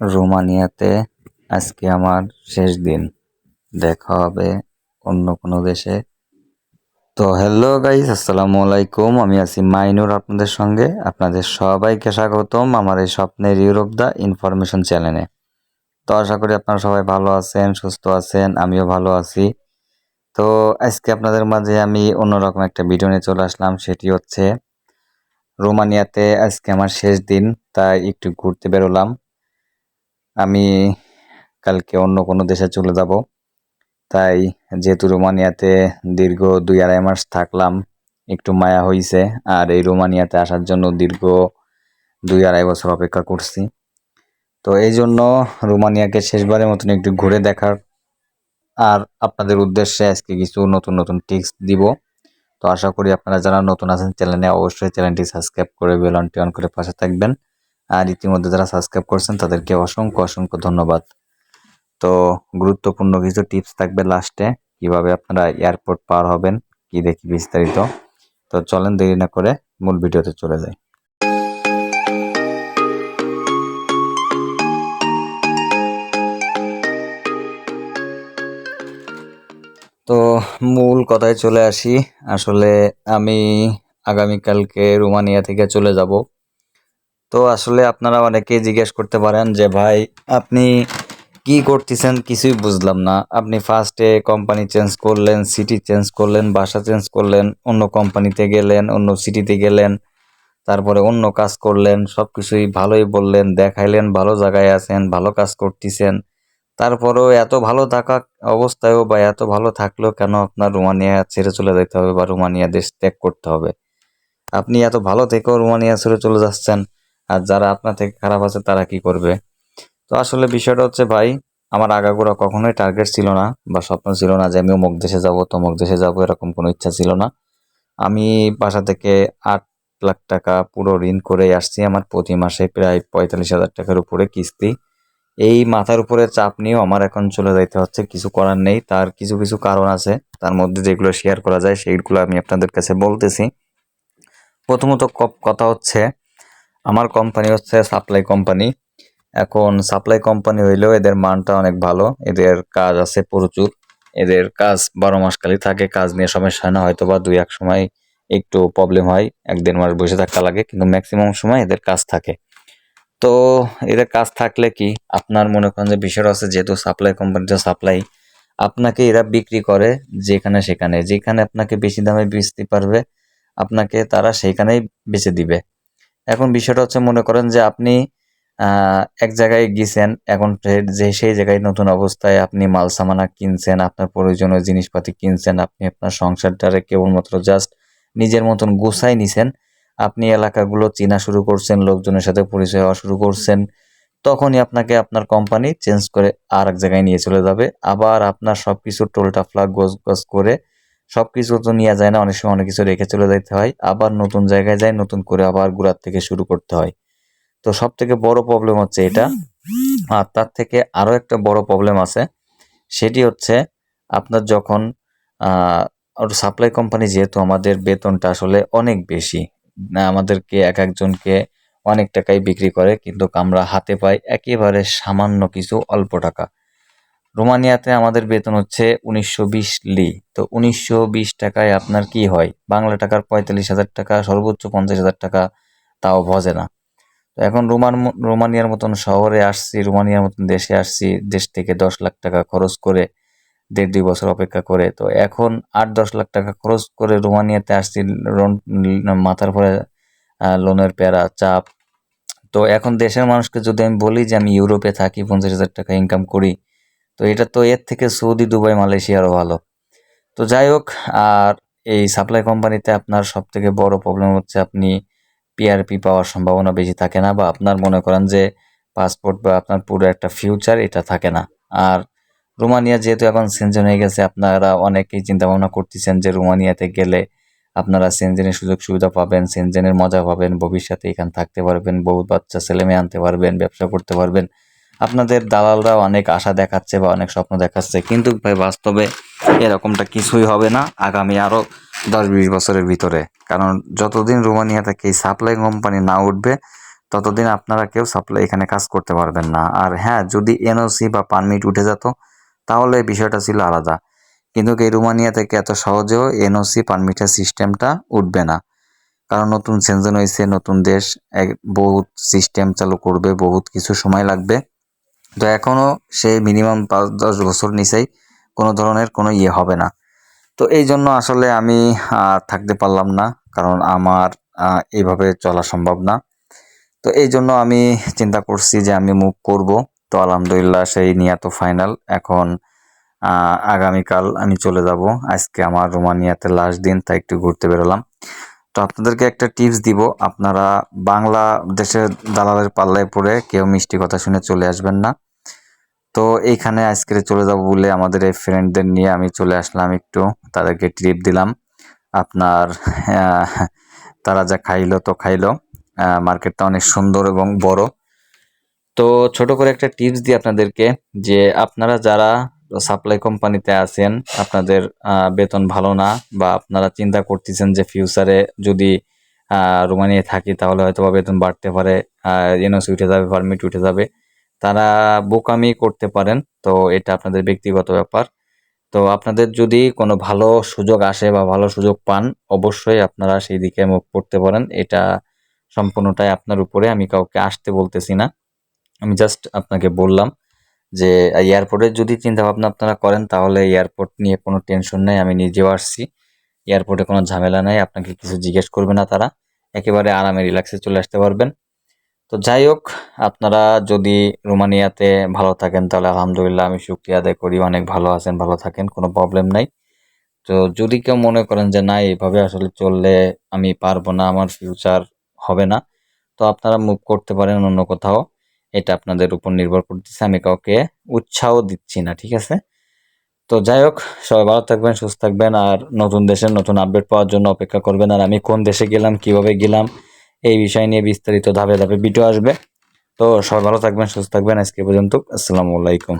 রোমানিয়াতে আজকে আমার শেষ দিন। দেখা হবে অন্য কোনো দেশে। তো হ্যালো গাইস আসসালামু আলাইকুম। আমি আছি মাইনুর আপনাদের সঙ্গে। আপনাদের সবাইকে স্বাগতম আমার এই স্বপ্নের ইউরোপ দা ইনফরমেশন চ্যানেলে। তো আশা করি আপনারা সবাই ভালো আছেন, সুস্থ আছেন, আমিও ভালো আছি। তো আজকে আপনাদের মাঝে আমি অন্যরকম একটা ভিডিও নিয়ে চলে আসলাম। সেটি হচ্ছে রোমানিয়াতে আজকে আমার শেষ দিন, তাই একটু ঘুরতে বেরোলাম। আমি কালকে অন্য কোনো দেশে চলে যাব। তাই যেহেতু রোমানিয়াতে দীর্ঘ দুই আড়াই মাস থাকলাম, একটু মায়া হয়েছে আর এই রোমানিয়াতে আসার জন্য দীর্ঘ দুই আড়াই বছর অপেক্ষা করছি। তো এই জন্য রোমানিয়াকে শেষবারের মতন একটু ঘুরে দেখার আর আপনাদের উদ্দেশ্যে আজকে কিছু নতুন নতুন টিপস দিব। তো আশা করি আপনারা যারা নতুন আছেন, চ্যানেলে অবশ্যই চ্যানেলটি সাবস্ক্রাইব করে বেলনটি অন করে পাশে থাকবেন। আর ইতিমধ্যে যারা সাবস্ক্রাইব করছেন, তাদেরকে অসংখ্য অসংখ্য ধন্যবাদ। তো গুরুত্বপূর্ণ কিছু টিপস থাকবে লাস্টে কীভাবে আপনারা এয়ারপোর্ট পার হবেন, কি দেখি বিস্তারিত। তো চলেন দেরি না করে মূল ভিডিওতে চলে যাই। তো মূল কথায় চলে আসি। আসলে আমি আগামীকালকে রোমানিয়া থেকে চলে যাব। তো আসলে আপনারা অনেকেই জিজ্ঞেস করতে পারেন যে, ভাই, আপনি কি করতেছেন? কিছুই বুঝলাম না। আপনি ফার্স্টে কোম্পানি চেঞ্জ করলেন সিটি চেঞ্জ করলেন, বাসা চেঞ্জ করলেন, অন্য কোম্পানিতে গেলেন, অন্য সিটিতে গেলেন, তারপরে অন্য কাজ করলেন সব কিছুই ভালোই বললেন, দেখাইলেন, ভালো জায়গায় আছেন, ভালো কাজ করতেছেন। তারপরেও এত ভালো থাকা অবস্থায়ও বা এত ভালো থাকলেও কেন আপনার রোমানিয়া ছেড়ে চলে যেতে হবে বা রোমানিয়া দেশ ত্যাগ করতে হবে? আপনি এত ভালো থেকেও রোমানিয়া ছেড়ে চলে যাচ্ছেন। আর যারা আপনার থেকে খারাপ আছে, তারা কি করবে? তো আসলে বিষয়টা হচ্ছে, ভাই, আমার আগাগোড়া কখনোই টার্গেট ছিল না বা স্বপ্ন ছিল না যে আমি অমুক দেশে যাব তমুক দেশে যাব এরকম কোনো ইচ্ছা ছিল না। আমি বাসা থেকে আট লাখ টাকা পুরো ঋণ করে আসছি আমার প্রতি মাসে প্রায় পঁয়তাল্লিশ হাজার টাকার উপরে কিস্তি। এই মাথার উপরে চাপ নিয়েও আমার এখন চলে যাইতে হচ্ছে, কিছু করার নেই। তার কিছু কিছু কারণ আছে, তার মধ্যে যেগুলো শেয়ার করা যায়, সেইগুলো আমি আপনাদের কাছে বলতেছি। প্রথমত কথা হচ্ছে আমার কোম্পানি হচ্ছে সাপ্লাই কোম্পানি এখন সাপ্লাই কোম্পানি হইলেও এদের মানটা অনেক ভালো। এদের কাজ আছে প্রচুর। এদের কাজ বারো মাস খালি থাকে, কাজ নিয়ে সমস্যা হয় না। হয়তো বা দুই এক সময় একটু প্রবলেম হয়, এক দেড় মাস বসে থাকা লাগে, কিন্তু ম্যাক্সিমাম সময় এদের কাজ থাকে। তো এদের কাজ থাকলে কি? আপনার মনে করেন যে বিষয়টা আছে যেহেতু সাপ্লাই কোম্পানিটা সাপ্লাই আপনাকে এরা বিক্রি করে যেখানে সেখানে। যেখানে আপনাকে বেশি দামে বেচতে পারবে, আপনাকে তারা সেইখানেই বেচে দিবে। এখন বিষয়টা হচ্ছে মনে করেন যে আপনি এক জায়গায় গিয়েছেন এখন যে, সেই জায়গায় নতুন অবস্থায় আপনি মাল, সামানা কিনছেন, আপনার প্রয়োজনীয় জিনিসপাতি কিনছেন, আপনি আপনার সংসারটারে কেবলমাত্র জাস্ট নিজের মতন গুছাই নিছেন, আপনি এলাকাগুলো চেনা শুরু করছেন, লোকজনের সাথে পরিচয় হওয়া শুরু করছেন, তখনই আপনাকে আপনার কোম্পানি চেঞ্জ করে আর এক জায়গায় নিয়ে চলে যাবে, আবার আপনার সব কিছু টোলটা ফ্লাগ গোজ গোজ করে সব কিছু তো নেওয়া যায় না, অনেক সময় অনেক কিছু রেখে চলে যেতে হয়, আবার নতুন জায়গায় যায়, নতুন করে আবার গোড়ার থেকে শুরু করতে হয়। তো সব থেকে বড় প্রবলেম হচ্ছে এটা। আর তার থেকে আরও একটা বড় প্রবলেম আছে, সেটি হচ্ছে আপনার যখন সাপ্লাই কোম্পানি যেহেতু আমাদের বেতনটা আসলে অনেক বেশি আমাদেরকে এক একজনকে অনেক টাকাই বিক্রি করে, কিন্তু আমরা হাতে পাই একেবারে সামান্য কিছু অল্প টাকা। রোমানিয়াতে আমাদের বেতন হচ্ছে উনিশশো বিশ লি। তো উনিশশো বিশ টাকায় আপনার কি হয়? বাংলা টাকার পঁয়তাল্লিশ হাজার টাকা, সর্বোচ্চ পঞ্চাশ হাজার টাকা, তাও ভজে না। তো এখন রোমান রোমানিয়ার মতন শহরে আসছি, রোমানিয়ার মতন দেশে আসছি, দেশ থেকে দশ লাখ টাকা খরচ করে, দেড় দুই বছর অপেক্ষা করে। তো এখন আট দশ লাখ টাকা খরচ করে রোমানিয়াতে আসছি মাথার পরে লোনের প্যারা, চাপ। তো এখন দেশের মানুষকে যদি আমি বলি যে আমি ইউরোপে থাকি, পঞ্চাশ হাজার টাকা ইনকাম করি তো এটা তো এর থেকে সৌদি, দুবাই, মালয়েশিয়ারও ভালো। তো যাই হোক, আর এই সাপ্লাই কোম্পানিতে আপনার সব থেকে বড় প্রবলেম হচ্ছে আপনি পিআরপি পাওয়ার সম্ভাবনা বেশি থাকে না বা আপনার মনে করেন যে পাসপোর্ট বা আপনার পুরো একটা ফিউচার এটা থাকে না। আর রোমানিয়া যেহেতু এখন সেনজেন হয়ে গেছে, আপনারা অনেকেই চিন্তা ভাবনা করতেছেন যে রোমানিয়াতে গেলে আপনারা সেনজেনের সুযোগ সুবিধা পাবেন সেনজেনের মজা পাবেন, ভবিষ্যতে এখানে থাকতে পারবেন বহু বাচ্চা ছেলে মেয়ে আনতে পারবেন, ব্যবসা করতে পারবেন। আপনাদের দালালরা অনেক আশা দেখাচ্ছে বা অনেক স্বপ্ন দেখাচ্ছে, কিন্তু ভাই বাস্তবে এরকমটা কিছুই হবে না আগামী আরও দশ বিশ বছরের ভিতরে। কারণ যতদিন রোমানিয়া থেকে এই সাপ্লাই কোম্পানি না উঠবে, ততদিন আপনারা কেউ সাপ্লাই এখানে কাজ করতে পারবেন না। আর হ্যাঁ যদি এনওসি বা পারমিট উঠে যেত, তাহলে বিষয়টা ছিল আলাদা। কিন্তু এই রুমানিয়া থেকে এত সহজেও এনওসি পারমিটের সিস্টেমটা উঠবে না। কারণ নতুন সেনজেন হয়েছে, নতুন দেশ, এক বহুত সিস্টেম চালু করবে, বহুত কিছু সময় লাগবে। তো এখনও সে মিনিমাম পাঁচ, দশ বছর নিচেই কোনো ধরনের কোনো ইয়ে হবে না। তো এই জন্য আসলে আমি থাকতে পারলাম না, কারণ আমার এইভাবে চলা সম্ভব না। তো এই জন্য আমি চিন্তা করছি যে আমি মুভ করব। তো আলহামদুলিল্লাহ সেই নিয়া তো ফাইনাল এখন আগামীকাল আমি চলে যাব। আজকে আমার রোমানিয়াতে লাস্ট দিন, তাই একটু ঘুরতে বেরোলাম। তো আপনাদেরকে একটা টিপস দিব। আপনারা বাংলা দেশের দালালের পাল্লায় পড়ে কেউ মিষ্টি কথা শুনে চলে আসবেন না। তো এইখানে আজকে চলে যাব বলে আমাদের এই ফ্রেন্ডদের নিয়ে আমি চলে আসলাম একটু। তাদেরকে ট্রিপ দিলাম। আপনার তারা যা খাইলো তো খাইলো। মার্কেটটা অনেক সুন্দর এবং বড়। তো ছোট করে একটা টিপস দিই আপনাদেরকে যে আপনারা যারা সাপ্লাই কোম্পানিতে আছেন আপনাদের বেতন ভালো না বা আপনারা চিন্তা করতেছেন যে ফিউচারে যদি আহ, রোমানিয়ায় থাকি তাহলে হয়তো বেতন বাড়তে পারে এনওসি উঠে যাবে পারমিট উঠে যাবে। তারা বোকামি করতে পারেন, তো এটা আপনাদের ব্যক্তিগত ব্যাপার। তো আপনাদের যদি কোনো ভালো সুযোগ আসে বা ভালো সুযোগ পান, অবশ্যই আপনারা সেই দিকে মুখ করতে পারেন। এটা সম্পূর্ণটাই আপনার উপরে, আমি কাউকে আসতে বলতেছি না। আমি জাস্ট আপনাকে বললাম যে, এয়ারপোর্টের যদি চিন্তা ভাবনা আপনারা করেন, তাহলে এয়ারপোর্ট নিয়ে কোনো টেনশন নেই, আমি নিজেও আসছি। এয়ারপোর্টে কোনো ঝামেলা নেই, আপনাকে কিছু জিজ্ঞেস করবে না তারা। একেবারে আরামে রিল্যাক্সে চলে আসতে পারবেন। তো যাই হোক আপনারা যদি রোমানিয়াতে ভালো থাকেন, তাহলে আলহামদুলিল্লাহ আমি শুক্রিয়া আদায় করি। অনেক ভালো আছেন, ভালো থাকেন, কোনো প্রবলেম নাই। তো যদি কেউ মনে করেন যে, না, এইভাবে আসলে চললে আমি পারব না, আমার ফিউচার হবে না, তো আপনারা মুভ করতে পারেন অন্য কোথাও। এটা আপনাদের উপর নির্ভর করতেছে, আমি কাউকে উৎসাহ দিচ্ছি না, ঠিক আছে? তো যাই হোক সবাই ভালো থাকবেন, সুস্থ থাকবেন, আর নতুন দেশের নতুন আপডেট পাওয়ার জন্য অপেক্ষা করবেন। আর আমি কোন দেশে গেলাম, কীভাবে গেলাম এই বিষয় নিয়ে বিস্তারিত ধাপে ধাপে ভিডিও আসবে। তো সবাই ভালো থাকবেন, সুস্থ থাকবেন। আজকে পর্যন্ত, আসসালামু আলাইকুম।